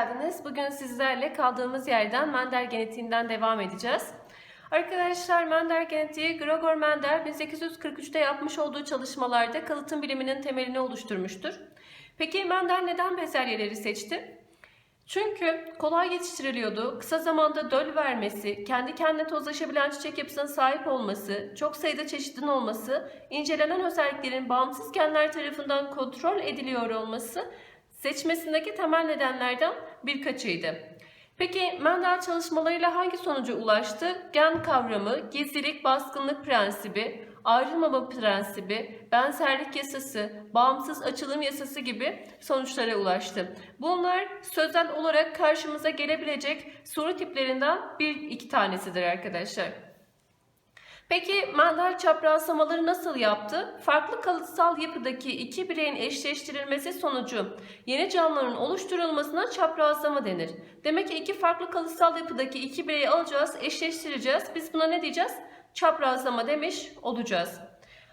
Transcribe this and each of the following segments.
geldiniz. Bugün sizlerle kaldığımız yerden Mender genetiğinden devam edeceğiz. Arkadaşlar Mender genetiği Gregor Mendel 1843'te yapmış olduğu çalışmalarda kalıtım biliminin temelini oluşturmuştur. Peki Mendel neden bezelyeleri seçti? Çünkü kolay yetiştiriliyordu, kısa zamanda döl vermesi, kendi kendine tozlaşabilen çiçek yapısına sahip olması, çok sayıda çeşidin olması, incelenen özelliklerin bağımsız genler tarafından kontrol ediliyor olması seçmesindeki temel nedenlerden birkaçıydı. Peki Mendel çalışmalarıyla hangi sonuca ulaştı? Gen kavramı, gizlilik, baskınlık prensibi, ayrılmama prensibi, benzerlik yasası, bağımsız açılım yasası gibi sonuçlara ulaştı. Bunlar sözel olarak karşımıza gelebilecek soru tiplerinden bir iki tanesidir arkadaşlar. Peki Mendel çaprazlamaları nasıl yaptı? Farklı kalıtsal yapıdaki iki bireyin eşleştirilmesi sonucu yeni canlıların oluşturulmasına çaprazlama denir. Demek ki iki farklı kalıtsal yapıdaki iki bireyi alacağız, eşleştireceğiz. Biz buna ne diyeceğiz? Çaprazlama demiş olacağız.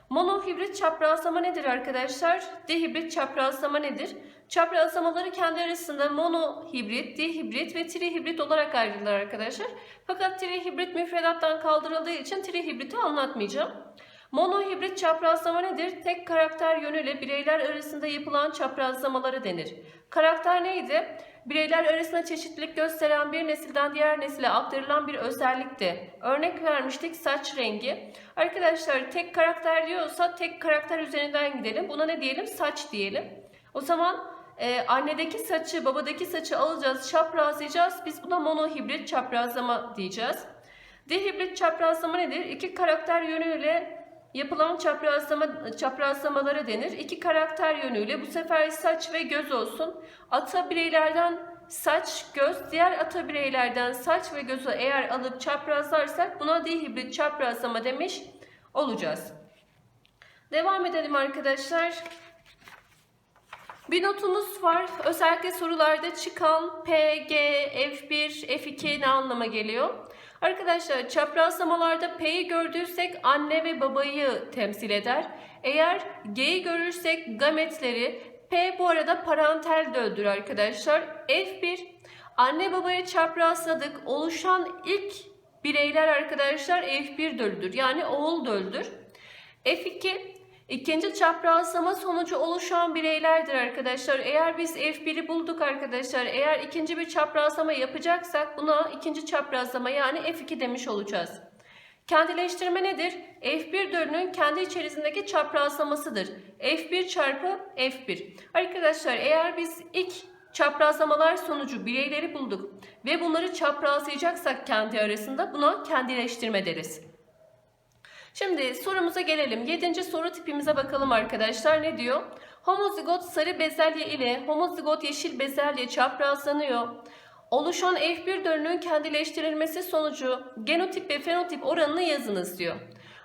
Monohibrit çaprazlama nedir arkadaşlar? Dihibrit çaprazlama nedir? Çaprazlamaları kendi arasında monohibrit, dihibrit ve trihibrit olarak ayrılırlar arkadaşlar. Fakat trihibrit müfredattan kaldırıldığı için trihibriti anlatmayacağım. Monohibrit çaprazlama nedir? Tek karakter yönüyle bireyler arasında yapılan çaprazlamaları denir. Karakter neydi? Bireyler arasında çeşitlilik gösteren bir nesilden diğer nesile aktarılan bir özellikti. Örnek vermiştik saç rengi. Arkadaşlar tek karakter diyorsa tek karakter üzerinden gidelim. Buna ne diyelim? Saç diyelim. O zaman e, annedeki saçı babadaki saçı alacağız, çaprazlayacağız. Biz buna monohibrit çaprazlama diyeceğiz. Dihibrit çaprazlama nedir? İki karakter yönüyle yapılan çaprazlama, çaprazlamalara denir. İki karakter yönüyle bu sefer saç ve göz olsun. Ata bireylerden saç, göz, diğer ata bireylerden saç ve gözü eğer alıp çaprazlarsak buna dihibrit çaprazlama demiş olacağız. Devam edelim arkadaşlar. Bir notumuz var. Özellikle sorularda çıkan P, G, F1, F2 ne anlama geliyor? Arkadaşlar çaprazlamalarda P'yi gördüysek anne ve babayı temsil eder. Eğer G'yi görürsek gametleri, P bu arada parentel döldür arkadaşlar. F1 anne babayı çaprazladık. Oluşan ilk bireyler arkadaşlar F1 döldür. Yani oğul döldür. F2 İkinci çaprazlama sonucu oluşan bireylerdir arkadaşlar. Eğer biz F1'i bulduk arkadaşlar. Eğer ikinci bir çaprazlama yapacaksak buna ikinci çaprazlama yani F2 demiş olacağız. Kendileştirme nedir? F1 dölünün kendi içerisindeki çaprazlamasıdır. F1 çarpı F1. Arkadaşlar eğer biz ilk çaprazlamalar sonucu bireyleri bulduk ve bunları çaprazlayacaksak kendi arasında buna kendileştirme deriz. Şimdi sorumuza gelelim. Yedinci soru tipimize bakalım arkadaşlar. Ne diyor? Homozigot sarı bezelye ile homozigot yeşil bezelye çaprazlanıyor. Oluşan F1 dölünün kendileştirilmesi sonucu genotip ve fenotip oranını yazınız diyor.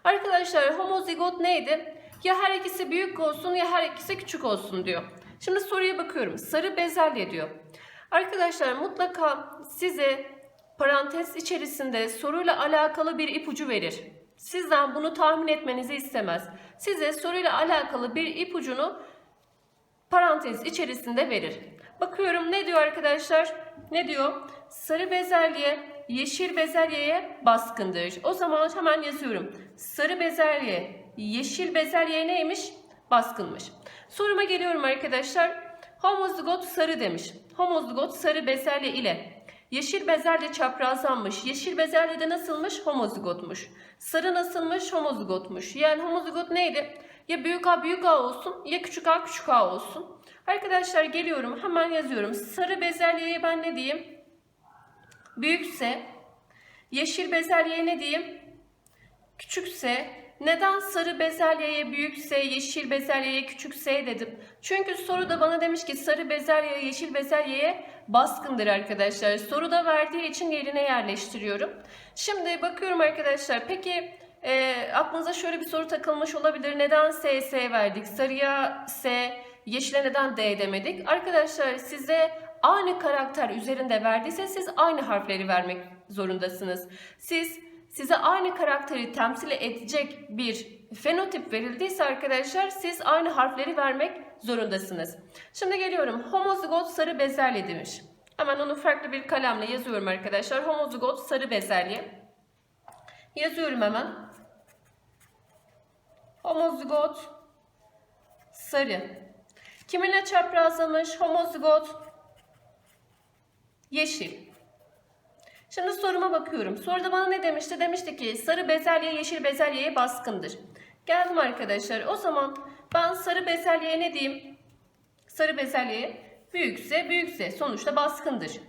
Arkadaşlar homozigot neydi? Ya her ikisi büyük olsun ya her ikisi küçük olsun diyor. Şimdi soruya bakıyorum. Sarı bezelye diyor. Arkadaşlar mutlaka size parantez içerisinde soruyla alakalı bir ipucu verir. Sizden bunu tahmin etmenizi istemez. Size soruyla alakalı bir ipucunu parantez içerisinde verir. Bakıyorum ne diyor arkadaşlar? Ne diyor? Sarı bezelye yeşil bezelyeye baskındır. O zaman hemen yazıyorum. Sarı bezelye yeşil bezelyeye neymiş? Baskınmış. Soruma geliyorum arkadaşlar. Homozigot sarı demiş. Homozigot sarı bezelye ile Yeşil bezelye çaprazlanmış. Yeşil bezelye de nasılmış? Homozigotmuş. Sarı nasılmış? Homozigotmuş. Yani homozigot neydi? Ya büyük A büyük A olsun ya küçük A küçük A olsun. Arkadaşlar geliyorum hemen yazıyorum. Sarı bezelyeye ben ne diyeyim? Büyükse. Yeşil bezelyeye ne diyeyim? Küçükse. Neden sarı bezelyeye büyükse, yeşil bezelyeye küçükse dedim. Çünkü soruda bana demiş ki sarı bezelye yeşil bezelyeye baskındır arkadaşlar. Soruda verdiği için yerine yerleştiriyorum. Şimdi bakıyorum arkadaşlar. Peki e, aklınıza şöyle bir soru takılmış olabilir. Neden S, S verdik? Sarıya S, yeşile neden D demedik? Arkadaşlar size aynı karakter üzerinde verdiyse siz aynı harfleri vermek zorundasınız. Siz size aynı karakteri temsil edecek bir fenotip verildiyse arkadaşlar siz aynı harfleri vermek zorundasınız. Şimdi geliyorum. Homozigot sarı bezelye demiş. Hemen onu farklı bir kalemle yazıyorum arkadaşlar. Homozigot sarı bezelye. Yazıyorum hemen. Homozigot sarı. Kiminle çaprazlamış? Homozigot yeşil. Şimdi soruma bakıyorum. Soruda bana ne demişti? Demişti ki sarı bezelye yeşil bezelyeye baskındır. Geldim arkadaşlar. O zaman ben sarı bezelyeye ne diyeyim? Sarı bezelyeye büyükse büyükse sonuçta baskındır.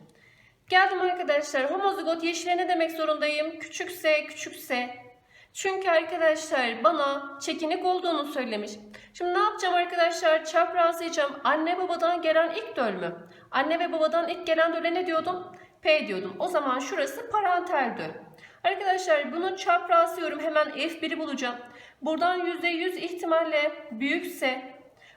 Geldim arkadaşlar. Homozigot yeşile ne demek zorundayım? Küçükse küçükse. Çünkü arkadaşlar bana çekinik olduğunu söylemiş. Şimdi ne yapacağım arkadaşlar? Çaprazlayacağım. Anne babadan gelen ilk döl mü? Anne ve babadan ilk gelen döle ne diyordum? P diyordum. O zaman şurası parantel döl. Arkadaşlar bunu çaprazlıyorum. Hemen F1'i bulacağım. Buradan %100 ihtimalle büyükse,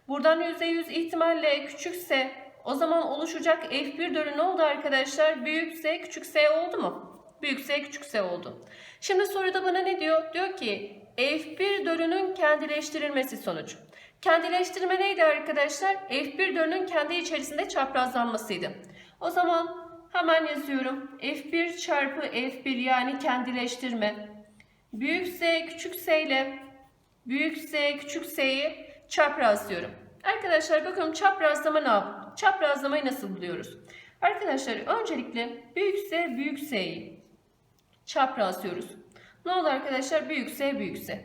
buradan %100 ihtimalle küçükse o zaman oluşacak F1 dölü ne oldu arkadaşlar? Büyükse küçükse oldu mu? Büyükse küçükse oldu. Şimdi soruda bana ne diyor? Diyor ki F1 dölünün kendileştirilmesi sonucu. Kendileştirme neydi arkadaşlar? F1 dölünün kendi içerisinde çaprazlanmasıydı. O zaman hemen yazıyorum. F1 çarpı F1 yani kendileştirme. Büyükse küçükse ile büyükse küçükse'yi çaprazlıyorum. Arkadaşlar bakalım çaprazlama ne yap? Çaprazlamayı nasıl buluyoruz? Arkadaşlar öncelikle büyükse büyükse'yi çaprazlıyoruz. Ne oldu arkadaşlar? Büyükse büyükse.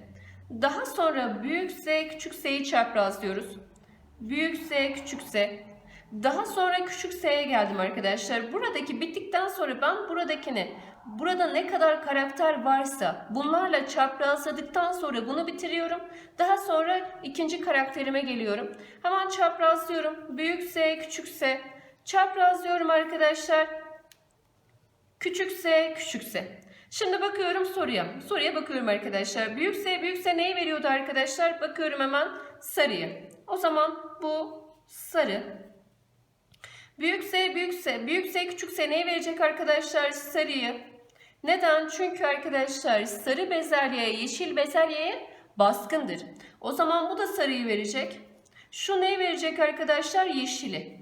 Daha sonra büyükse küçükse'yi çaprazlıyoruz. Büyükse küçükse. Daha sonra küçükse'ye geldim arkadaşlar. Buradaki bittikten sonra ben buradakini burada ne kadar karakter varsa bunlarla çaprazladıktan sonra bunu bitiriyorum. Daha sonra ikinci karakterime geliyorum. Hemen çaprazlıyorum. Büyükse küçükse. Çaprazlıyorum arkadaşlar. Küçükse küçükse. Şimdi bakıyorum soruya. Soruya bakıyorum arkadaşlar. Büyükse büyükse neyi veriyordu arkadaşlar? Bakıyorum hemen sarıyı. O zaman bu sarı. Büyükse büyükse, büyükse küçükse neyi verecek arkadaşlar? Sarıyı. Neden? Çünkü arkadaşlar sarı bezelye yeşil bezelyeye baskındır. O zaman bu da sarıyı verecek. Şu neyi verecek arkadaşlar? Yeşili.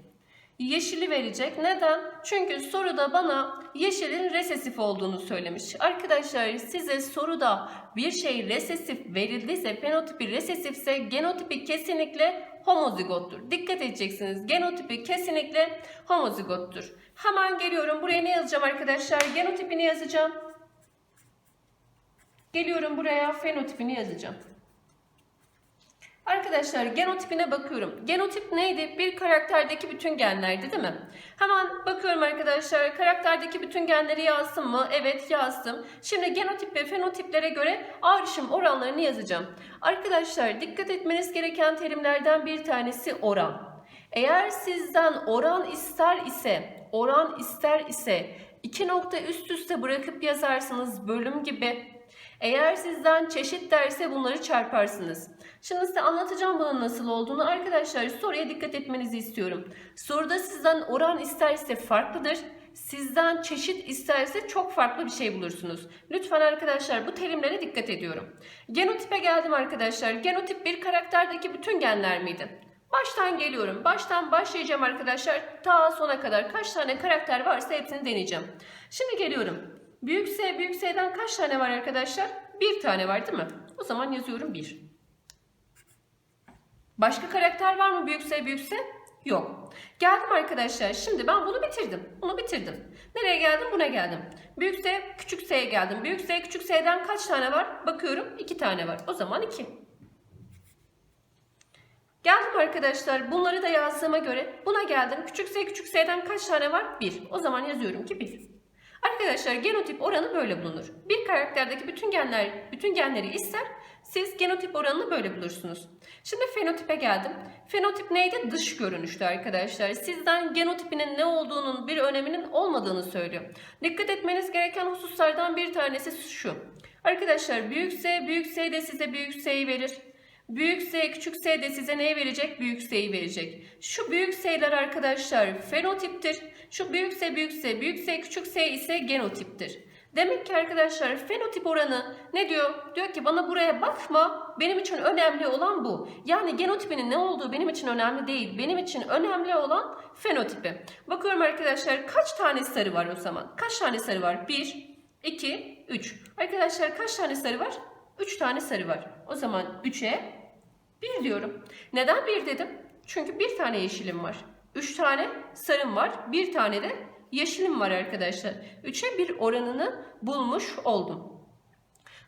Yeşili verecek. Neden? Çünkü soruda bana yeşilin resesif olduğunu söylemiş. Arkadaşlar size soruda bir şey resesif verildiyse, fenotipi resesifse genotipi kesinlikle homozigottur. Dikkat edeceksiniz. Genotipi kesinlikle homozigottur. Hemen geliyorum. Buraya ne yazacağım arkadaşlar? Genotipini yazacağım. Geliyorum buraya fenotipini yazacağım. Arkadaşlar genotipine bakıyorum. Genotip neydi? Bir karakterdeki bütün genlerdi değil mi? Hemen bakıyorum arkadaşlar. Karakterdeki bütün genleri yazsın mı? Evet yazdım. Şimdi genotip ve fenotiplere göre ayrışım oranlarını yazacağım. Arkadaşlar dikkat etmeniz gereken terimlerden bir tanesi oran. Eğer sizden oran ister ise, oran ister ise iki nokta üst üste bırakıp yazarsınız bölüm gibi. Eğer sizden çeşit derse bunları çarparsınız. Şimdi size anlatacağım bunun nasıl olduğunu. Arkadaşlar soruya dikkat etmenizi istiyorum. Soruda sizden oran isterse farklıdır. Sizden çeşit isterse çok farklı bir şey bulursunuz. Lütfen arkadaşlar bu terimlere dikkat ediyorum. Genotipe geldim arkadaşlar. Genotip bir karakterdeki bütün genler miydi? Baştan geliyorum. Baştan başlayacağım arkadaşlar. Ta sona kadar kaç tane karakter varsa hepsini deneyeceğim. Şimdi geliyorum. Büyük S, büyük S'den kaç tane var arkadaşlar? Bir tane var değil mi? O zaman yazıyorum bir. Başka karakter var mı büyük S, büyük S? Yok. Geldim arkadaşlar. Şimdi ben bunu bitirdim. Bunu bitirdim. Nereye geldim? Buna geldim. Büyük S, küçük S'ye geldim. Büyük S, küçük S'den kaç tane var? Bakıyorum. iki tane var. O zaman iki. Geldim arkadaşlar. Bunları da yazdığıma göre buna geldim. Küçük S, küçük S'den kaç tane var? Bir. O zaman yazıyorum ki bir. Arkadaşlar genotip oranı böyle bulunur. Bir karakterdeki bütün genler, bütün genleri ister, siz genotip oranını böyle bulursunuz. Şimdi fenotipe geldim. Fenotip neydi? Dış görünüştü arkadaşlar. Sizden genotipinin ne olduğunun bir öneminin olmadığını söylüyor. Dikkat etmeniz gereken hususlardan bir tanesi şu. Arkadaşlar büyük S, büyük S de size büyük S'yi verir. Büyük S, küçük S de size neyi verecek? Büyük S'yi verecek. Şu büyük S'ler arkadaşlar fenotiptir. Şu büyük S, büyük S, büyük S, küçük S ise genotiptir. Demek ki arkadaşlar fenotip oranı ne diyor? Diyor ki bana buraya bakma. Benim için önemli olan bu. Yani genotipinin ne olduğu benim için önemli değil. Benim için önemli olan fenotipi. Bakıyorum arkadaşlar kaç tane sarı var o zaman? Kaç tane sarı var? 1, 2, 3. Arkadaşlar kaç tane sarı var? 3 tane sarı var. O zaman 3'e 1 diyorum. Neden 1 dedim? Çünkü bir tane yeşilim var. 3 tane sarım var. Bir tane de yeşilim var arkadaşlar. 3'e 1 oranını bulmuş oldum.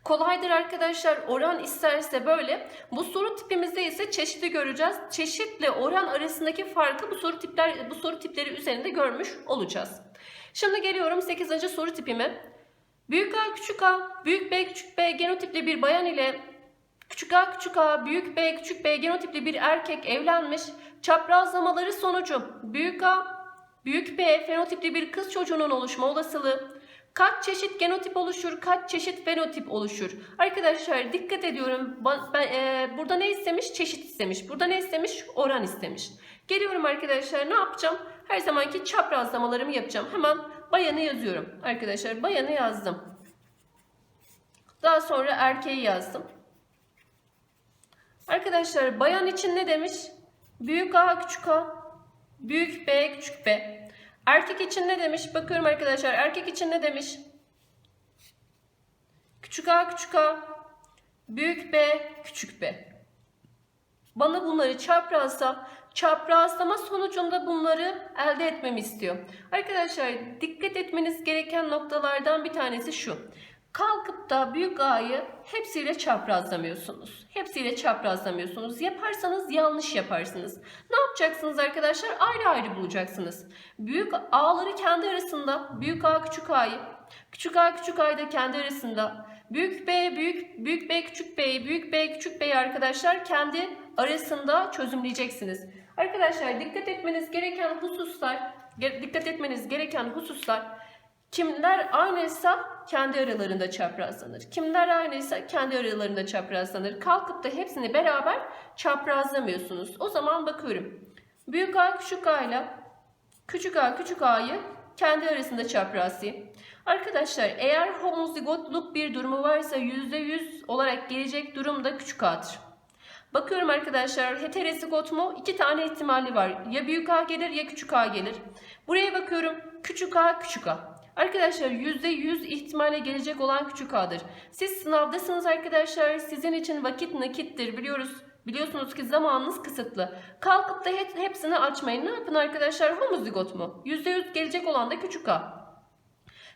Kolaydır arkadaşlar. Oran isterse böyle. Bu soru tipimizde ise çeşitli göreceğiz. Çeşitle oran arasındaki farkı bu soru tipler bu soru tipleri üzerinde görmüş olacağız. Şimdi geliyorum 8. soru tipime. Büyük A küçük A, büyük B küçük B genotipli bir bayan ile küçük A küçük A, büyük B küçük B genotipli bir erkek evlenmiş. Çaprazlamaları sonucu büyük A, büyük B fenotipli bir kız çocuğunun oluşma olasılığı. Kaç çeşit genotip oluşur, kaç çeşit fenotip oluşur? Arkadaşlar dikkat ediyorum. Ba- Ben, e, burada ne istemiş? Çeşit istemiş. Burada ne istemiş? Oran istemiş. Geliyorum arkadaşlar ne yapacağım? Her zamanki çaprazlamalarımı yapacağım. Hemen bayanı yazıyorum. Arkadaşlar bayanı yazdım. Daha sonra erkeği yazdım. Arkadaşlar bayan için ne demiş? Büyük A küçük A, büyük B küçük B. Erkek için ne demiş? Bakıyorum arkadaşlar erkek için ne demiş? Küçük A küçük A, büyük B küçük B. Bana bunları çaprazla, çaprazlama sonucunda bunları elde etmemi istiyor. Arkadaşlar dikkat etmeniz gereken noktalardan bir tanesi şu. Kalkıp da büyük A'yı hepsiyle çaprazlamıyorsunuz. Hepsiyle çaprazlamıyorsunuz. Yaparsanız yanlış yaparsınız. Ne yapacaksınız arkadaşlar? Ayrı ayrı bulacaksınız. Büyük A'ları kendi arasında, büyük A küçük A'yı, küçük A küçük A'yı da kendi arasında, büyük B büyük büyük B küçük B'yi, büyük B küçük B'yi arkadaşlar kendi arasında çözümleyeceksiniz. Arkadaşlar dikkat etmeniz gereken hususlar, dikkat etmeniz gereken hususlar Kimler aynıysa kendi aralarında çaprazlanır. Kimler aynıysa kendi aralarında çaprazlanır. Kalkıp da hepsini beraber çaprazlamıyorsunuz. O zaman bakıyorum. Büyük A küçük A ile küçük A küçük A'yı kendi arasında çaprazlayayım. Arkadaşlar eğer homozigotluk bir durumu varsa %100 olarak gelecek durum da küçük A'dır. Bakıyorum arkadaşlar heterozigot mu? İki tane ihtimali var. Ya büyük A gelir ya küçük A gelir. Buraya bakıyorum. Küçük A küçük A. Arkadaşlar %100 ihtimale gelecek olan küçük A'dır. Siz sınavdasınız arkadaşlar. Sizin için vakit nakittir biliyoruz. Biliyorsunuz ki zamanınız kısıtlı. Kalkıp da hep- hepsini açmayın. Ne yapın arkadaşlar? Homozigot mu? %100 gelecek olan da küçük A.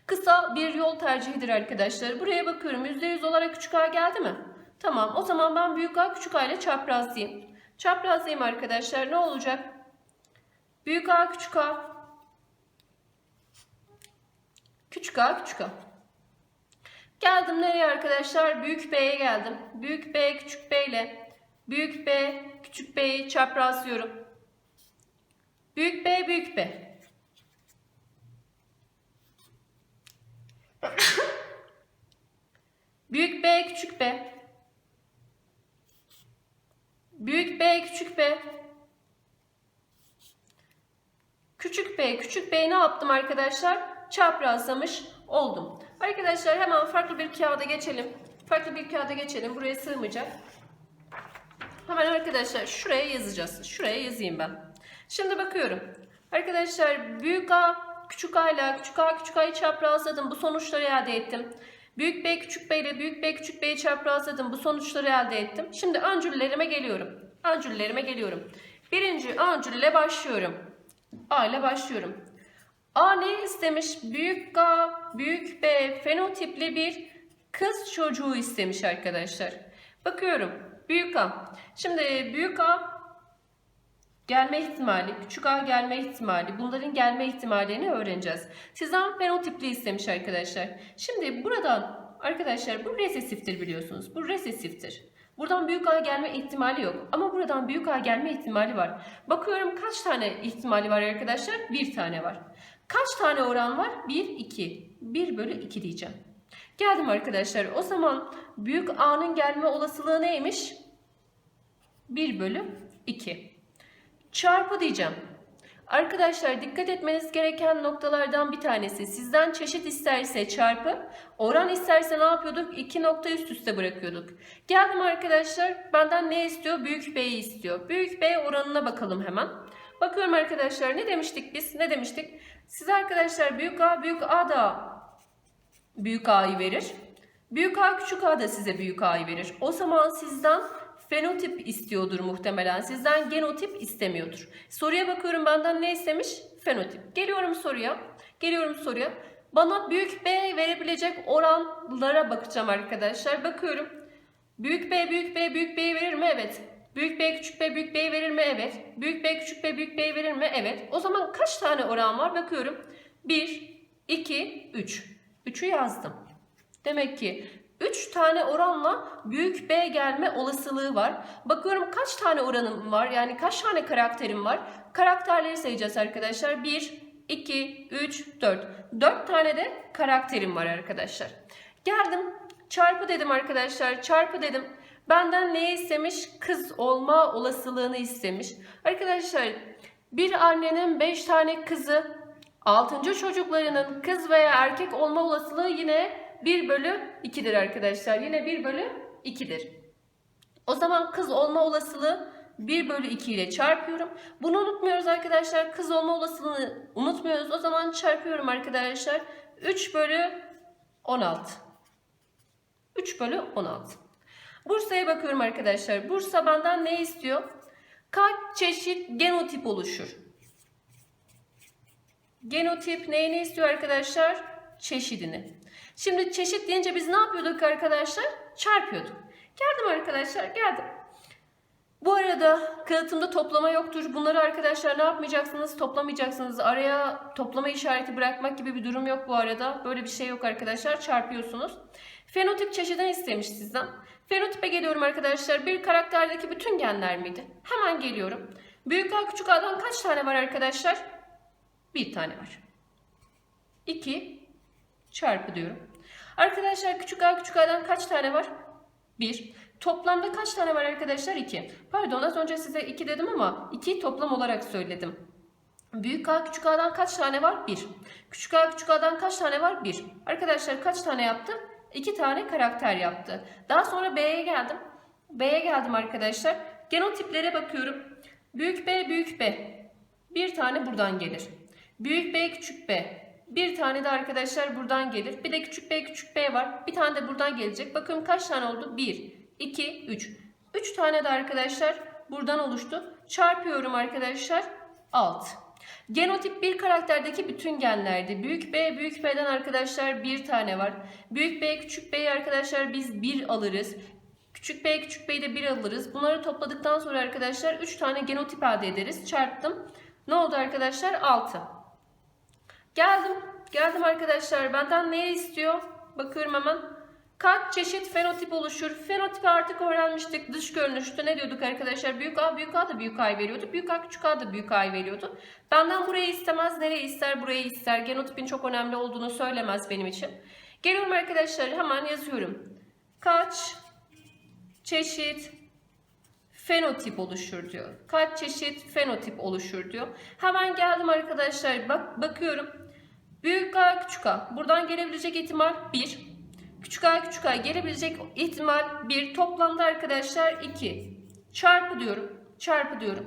Kısa bir yol tercihidir arkadaşlar. Buraya bakıyorum. %100 olarak küçük A geldi mi? Tamam. O zaman ben büyük A küçük A ile çaprazlayayım. Çaprazlayayım arkadaşlar. Ne olacak? Büyük A küçük A. Küçük A küçük A. Geldim nereye arkadaşlar? Büyük B'ye geldim. Büyük B küçük B ile büyük B küçük B'yi çaprazlıyorum. Büyük B büyük B. Büyük B küçük B. Büyük B küçük B. Küçük B küçük B ne yaptım arkadaşlar? Çaprazlamış oldum. Arkadaşlar hemen farklı bir kağıda geçelim. Farklı bir kağıda geçelim. Buraya sığmayacak. Hemen arkadaşlar şuraya yazacağız. Şuraya yazayım ben. Şimdi bakıyorum. Arkadaşlar büyük A küçük A ile küçük A küçük A'yı çaprazladım. Bu sonuçları elde ettim. Büyük B küçük B ile büyük B küçük B'yi çaprazladım. Bu sonuçları elde ettim. Şimdi öncüllerime geliyorum. Öncüllerime geliyorum. Birinci öncülle başlıyorum. A ile başlıyorum. A ne istemiş? Büyük A, büyük B fenotipli bir kız çocuğu istemiş arkadaşlar. Bakıyorum. Büyük A. Şimdi büyük A gelme ihtimali, küçük A gelme ihtimali, bunların gelme ihtimallerini öğreneceğiz. Sizden fenotipli istemiş arkadaşlar. Şimdi buradan arkadaşlar bu resesiftir biliyorsunuz. Bu resesiftir. Buradan büyük A gelme ihtimali yok. Ama buradan büyük A gelme ihtimali var. Bakıyorum kaç tane ihtimali var arkadaşlar? Bir tane var. Kaç tane oran var? 1, 2. 1 bölü 2 diyeceğim. Geldim arkadaşlar. O zaman büyük A'nın gelme olasılığı neymiş? 1 bölü 2. Çarpı diyeceğim. Arkadaşlar dikkat etmeniz gereken noktalardan bir tanesi. Sizden çeşit isterse çarpı, oran isterse ne yapıyorduk? İki nokta üst üste bırakıyorduk. Geldim arkadaşlar. Benden ne istiyor? Büyük B'yi istiyor. Büyük B oranına bakalım hemen. Bakıyorum arkadaşlar ne demiştik biz? Ne demiştik? Size arkadaşlar büyük A, büyük A da büyük A'yı verir. Büyük A, küçük A da size büyük A'yı verir. O zaman sizden fenotip istiyordur muhtemelen. Sizden genotip istemiyordur. Soruya bakıyorum benden ne istemiş? Fenotip. Geliyorum soruya. Geliyorum soruya. Bana büyük B verebilecek oranlara bakacağım arkadaşlar. Bakıyorum. Büyük B, büyük B, büyük B'yi verir mi? Evet. Büyük B, küçük B, büyük B'yi verir mi? Evet. Büyük B, küçük B, büyük B'yi verir mi? Evet. O zaman kaç tane oran var? Bakıyorum. 1, 2, 3. 3'ü yazdım. Demek ki 3 tane oranla büyük B gelme olasılığı var. Bakıyorum kaç tane oranım var? Yani kaç tane karakterim var? Karakterleri sayacağız arkadaşlar. 1, 2, 3, 4. 4 tane de karakterim var arkadaşlar. Geldim. Çarpı dedim arkadaşlar. Çarpı dedim. Benden ne istemiş? Kız olma olasılığını istemiş. Arkadaşlar bir annenin 5 tane kızı, 6. çocuklarının kız veya erkek olma olasılığı yine 1 bölü 2'dir arkadaşlar. Yine 1 bölü 2'dir. O zaman kız olma olasılığı 1 bölü 2 ile çarpıyorum. Bunu unutmuyoruz arkadaşlar. Kız olma olasılığını unutmuyoruz. O zaman çarpıyorum arkadaşlar. 3 bölü 16. 3 bölü 16. Bursa'ya bakıyorum arkadaşlar. Bursa benden ne istiyor? Kaç çeşit genotip oluşur? Genotip neyini istiyor arkadaşlar? Çeşidini. Şimdi çeşit deyince biz ne yapıyorduk arkadaşlar? Çarpıyorduk. Geldim arkadaşlar geldim. Bu arada kağıtımda toplama yoktur. Bunları arkadaşlar ne yapmayacaksınız? Toplamayacaksınız. Araya toplama işareti bırakmak gibi bir durum yok bu arada. Böyle bir şey yok arkadaşlar. Çarpıyorsunuz. Fenotip çeşidini istemiş sizden. Fenotipe geliyorum arkadaşlar. Bir karakterdeki bütün genler miydi? Hemen geliyorum. Büyük A küçük A'dan kaç tane var arkadaşlar? Bir tane var. 2 çarpı diyorum. Arkadaşlar küçük A küçük A'dan kaç tane var? 1. Toplamda kaç tane var arkadaşlar? 2. Pardon az önce size 2 dedim ama 2'yi toplam olarak söyledim. Büyük A küçük A'dan kaç tane var? 1. Küçük A küçük A'dan kaç tane var? 1. Arkadaşlar kaç tane yaptı? 2 tane karakter yaptı. Daha sonra B'ye geldim. B'ye geldim arkadaşlar. Genotiplere bakıyorum. Büyük B büyük B. Bir tane buradan gelir. Büyük B küçük B. Bir tane de arkadaşlar buradan gelir. Bir de küçük B küçük B var. Bir tane de buradan gelecek. Bakın kaç tane oldu? 1, 2, 3. 3 tane de arkadaşlar buradan oluştu. Çarpıyorum arkadaşlar. 6. Genotip bir karakterdeki bütün genlerdi. Büyük B, büyük B'den arkadaşlar bir tane var. Büyük B, küçük B'yi arkadaşlar biz 1 alırız. Küçük B, küçük B'yi de 1 alırız. Bunları topladıktan sonra arkadaşlar 3 tane genotip elde ederiz. Çarptım. Ne oldu arkadaşlar? 6. Geldim. Geldim arkadaşlar. Benden ne istiyor? Bakıyorum hemen. Kaç çeşit fenotip oluşur? Fenotipi artık öğrenmiştik. Dış görünüşte ne diyorduk arkadaşlar? Büyük A, büyük A da büyük A'yı veriyordu. Büyük A, küçük A da büyük A'yı veriyordu. Benden burayı istemez. Nereye ister? Burayı ister. Genotipin çok önemli olduğunu söylemez benim için. Geliyorum arkadaşlar. Hemen yazıyorum. Kaç çeşit fenotip oluşur diyor. Kaç çeşit fenotip oluşur diyor. Hemen geldim arkadaşlar. Bak bakıyorum. Büyük A küçük A. Buradan gelebilecek ihtimal 1. Küçük A küçük A gelebilecek ihtimal 1. Toplamda arkadaşlar 2. Çarpı diyorum. Çarpı diyorum.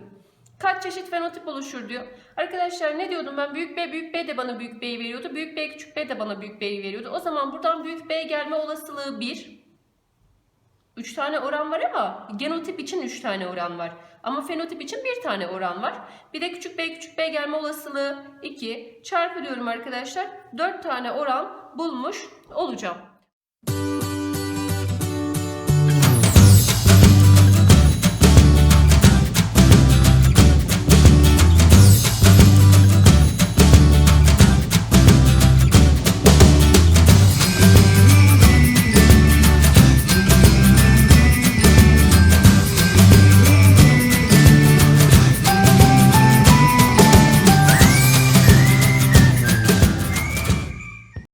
Kaç çeşit fenotip oluşur diyor. Arkadaşlar ne diyordum ben? Büyük B, büyük B de bana büyük B'yi veriyordu. Büyük B, küçük B de bana büyük B'yi veriyordu. O zaman buradan büyük B gelme olasılığı 1. 3 tane oran var ama genotip için 3 tane oran var. Ama fenotip için 1 tane oran var. Bir de küçük b küçük b gelme olasılığı 2. Çarpı diyorum arkadaşlar. 4 tane oran bulmuş olacağım.